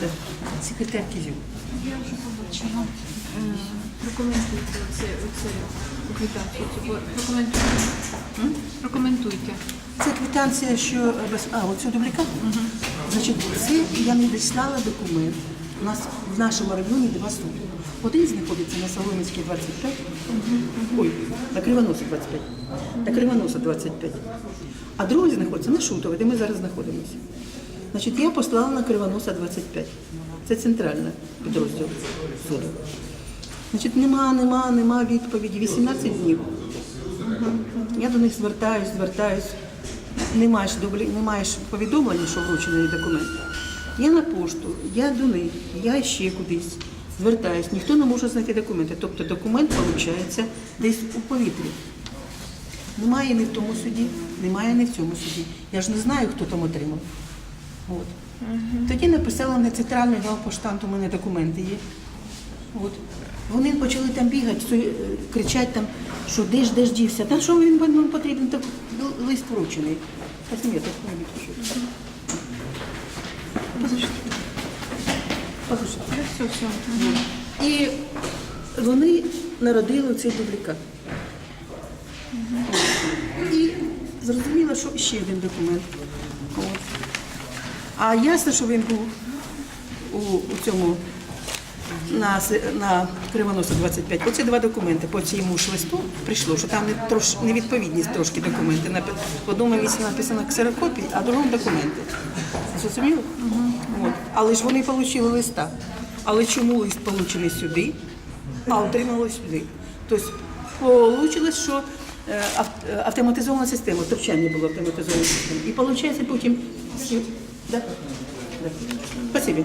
Так. Секретар Кізюк. Я вже побачила. Е, Прокоментуйте оце, оце квитанцію. Прокоментуйте. Прокоментуйте. Це квитанція, що е, без а, оцю дублікат. Значить, це я надіслала документ. У нас в нашому районі два суди. Один знаходиться на Соломінській 25, ой, на Кривоноса 25, на Кривоноса 25, а другий знаходиться на Шутові, де ми зараз знаходимося. Значить, я послала на Кривоноса 25. Це центральний підрозділ суду. Значить, нема, нема, нема відповіді. 18 днів. Я до них звертаюсь, звертаюсь. Не маєш, дублі, не маєш повідомлення, що вручений документ. Я на пошту, я до них, я ще кудись звертаюсь. Ніхто не може знайти документи. Тобто документ виходить десь у повітрі. Немає ні в тому суді, немає ні в цьому суді. Я ж не знаю, хто там отримав. От. Тоді написала на центральний главпоштамт, у мене документи є. От. Вони почали там бігати, е, кричать там, що де ж де ж дівся. Та що він вам потрібен, так лист вручений. Ні, так не відпишу. Все, все. І вони народили цей дублікат. І зрозуміла, що ще один документ. А ясно, що він був у, у цьому на, на Кривоноса 25. Оці два документи по цьому ж листу прийшло, що там не трош, невідповідність трошки документи. В одному місці написано ксерокопій, а в другому документи. Зрозуміло? От. Але ж вони отримали листа. Але чому лист получений сюди, а отримали сюди? Тобто вийшло, що е, ав- автоматизована система, втручання було автоматизована система. І виходить потім. Да. Спасибо.